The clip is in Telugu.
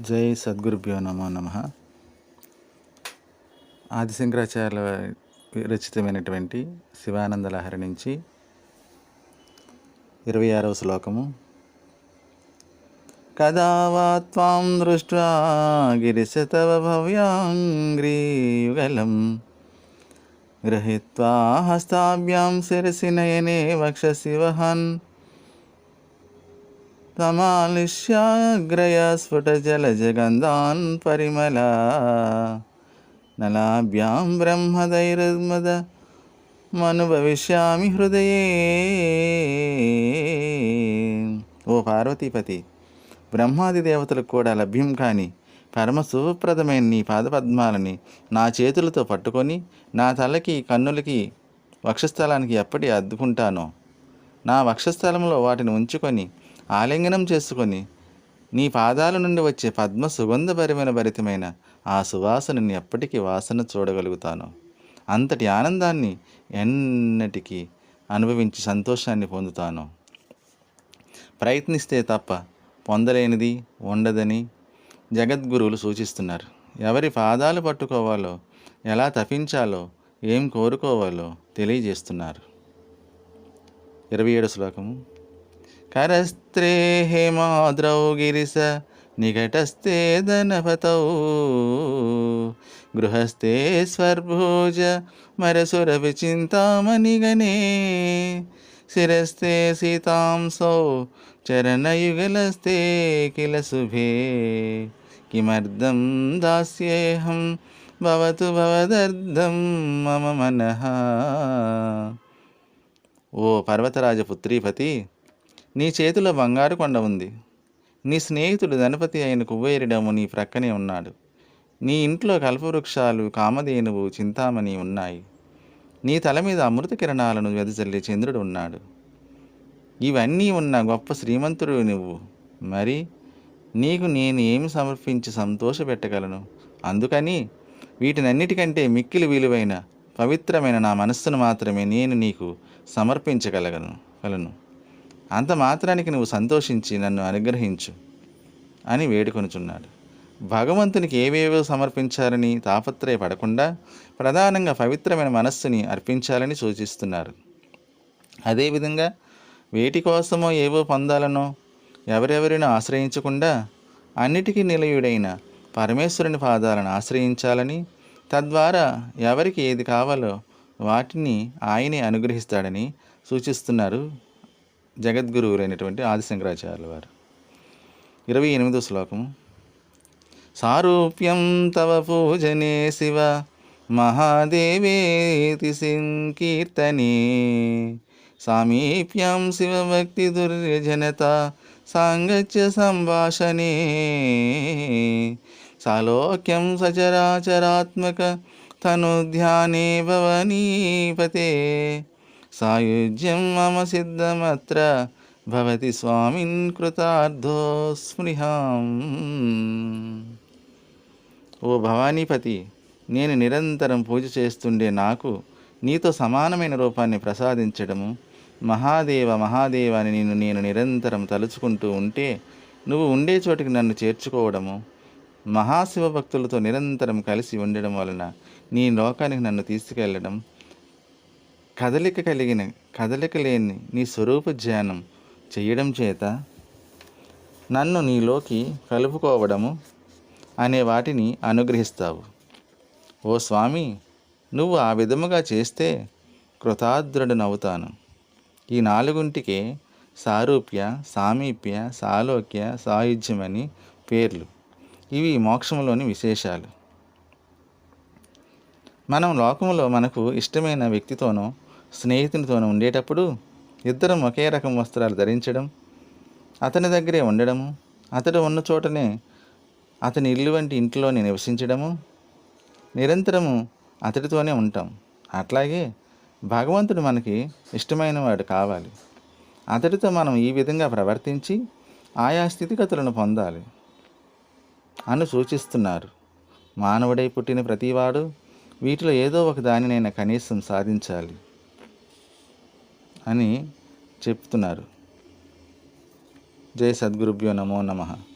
జై సద్గురుభ్యో నమో నమ. ఆది ఆదిశంకరాచార్యుల రచితమైనటువంటి శివానంద లహరి నుంచి ఇరవై ఆరవ శ్లోకము. కదా వా త్వాం దృష్ట్వా గిరిశతవ భవ్యాంగ్రీయుగలం. గృహీత్వా హస్తాభ్యాం శిరసి నయనే వక్షసి వహన్ తమాలిష్యాగ్రయ స్ఫుటజలజగంధాన్ పరిమళ. నలాభ్యాం బ్రహ్మదైర్మద మనుభవిష్యామి హృదయే. ఓ పార్వతీపతి బ్రహ్మాది దేవతలకు కూడా లభ్యం కాని పరమ సుప్రదమైన నీ పాదపద్మాలని నా చేతులతో పట్టుకొని నా తలకి కన్నులకి వక్షస్థలానికి ఎప్పటి అద్దుకుంటానో? నా వక్షస్థలంలో వాటిని ఉంచుకొని ఆలింగనం చేసుకొని నీ పాదాల నుండి వచ్చే పద్మ సుగంధభరిమైన భరితమైన ఆ సువాసనని ఎప్పటికీ వాసన చూడగలుగుతాను. అంతటి ఆనందాన్ని ఎన్నటికీ అనుభవించి సంతోషాన్ని పొందుతాను. ప్రయత్నిస్తే తప్ప పొందలేనిది ఉండదని జగద్గురువులు సూచిస్తున్నారు. ఎవరి పాదాలు పట్టుకోవాలో ఎలా తపించాలో ఏం కోరుకోవాలో తెలియజేస్తున్నారు. ఇరవై ఏడు శ్లోకము. కరస్త్రే హేమాద్రౌ గిరిస నికటస్థే ధనపతౌ. గృహస్థే స్వర్భోజ మరసురవి చింతామణిగణే శిరస్థే సీతాంసౌ చరణయుగలస్తే కిల శుభే. కిమర్థం దాస్యేహం భవతు భవదర్థం మమ మనః. ఓ పర్వతరాజ పుత్రీపతి నీ చేతిలో బంగారు కొండ ఉంది. నీ స్నేహితుడు ధనపతి అయిన కుబేరుడము నీ ప్రక్కనే ఉన్నాడు. నీ ఇంట్లో కల్పవృక్షాలు కామధేనువు చింతామణి ఉన్నాయి. నీ తల మీద అమృత కిరణాలను వెదజల్లే చంద్రుడు ఉన్నాడు. ఇవన్నీ ఉన్న గొప్ప శ్రీమంతుడు నువ్వు. మరి నీకు నేను ఏమి సమర్పించి సంతోషపెట్టగలను అందుకని వీటినన్నిటికంటే మిక్కిలి విలువైన పవిత్రమైన నా మనస్సును మాత్రమే నేను నీకు సమర్పించగలగను గలను. అంత మాత్రానికి నువ్వు సంతోషించి నన్ను అనుగ్రహించు అని వేడుకొనుచున్నాడు. భగవంతునికి ఏవేవో సమర్పించాలని తాపత్రయపడకుండా ప్రధానంగా పవిత్రమైన మనస్సుని అర్పించాలని సూచిస్తున్నారు. అదేవిధంగా వేటి కోసమో ఏవో పొందాలనో ఎవరెవరినో ఆశ్రయించకుండా అన్నిటికీ నిలయుడైన పరమేశ్వరుని పాదాలను ఆశ్రయించాలని తద్వారా ఎవరికి ఏది కావాలో వాటిని ఆయనే అనుగ్రహిస్తాడని సూచిస్తున్నారు జగద్గురువులైనటువంటి ఆదిశంకరాచార్యుల వారు. ఇరవై ఎనిమిదో శ్లోకము సారూప్యం తవ పూజనే శివ మహాదేవేతి సంకీర్తనే. సామీప్యం శివభక్తి దుర్యజనత సాంగత్య సంభాషణే. సాలోక్యం సచరాచరాత్మక తనుధ్యానే భవనీపతే. సాయుజ్యం మమ సిద్ధమత్ర భవతి స్వామిన్ కృతార్థోస్మృహాం ఓ భవానీపతి నేను నిరంతరం పూజ చేస్తుండే నాకు నీతో సమానమైన రూపాన్ని ప్రసాదించడము మహాదేవ మహాదేవ అని నిన్ను నేను నిరంతరం తలుచుకుంటూ ఉంటే నువ్వు ఉండే చోటికి నన్ను చేర్చుకోవడము మహాశివ భక్తులతో నిరంతరం కలిసి ఉండడం వలన నీ లోకానికి నన్ను తీసుకెళ్ళడం కదలిక కలిగిన కదలిక లేని నీ స్వరూప ధ్యానం చేయడం చేత నన్ను నీలోకి కలుపుకోవడము అనే వాటిని అనుగ్రహిస్తావు. ఓ స్వామి నువ్వు ఆ విధముగా చేస్తే కృతార్థుడనవుతాను ఈ నాలుగుంటికే సారూప్య సామీప్య సాలోక్య సాయుధ్యమని పేర్లు. ఇవి మోక్షంలోని విశేషాలు. మనం లోకంలో మనకు ఇష్టమైన వ్యక్తితోనో స్నేహితునితోనే ఉండేటప్పుడు ఇద్దరం ఒకే రకం వస్త్రాలు ధరించడం అతని దగ్గరే ఉండడము అతడు ఉన్న చోటనే అతని ఇల్లు వంటి ఇంట్లోనే నివసించడము నిరంతరము అతడితోనే ఉంటాం. అట్లాగే భగవంతుడు మనకి ఇష్టమైన వాడు కావాలి. అతడితో మనం ఈ విధంగా ప్రవర్తించి ఆయా స్థితిగతులను పొందాలి అని సూచిస్తున్నారు. మానవుడై పుట్టిన ప్రతివాడు వీటిలో ఏదో ఒక దానినైనా కనీసం సాధించాలి. అని చెప్తున్నారు. జై సద్గురుభ్యో నమో నమః.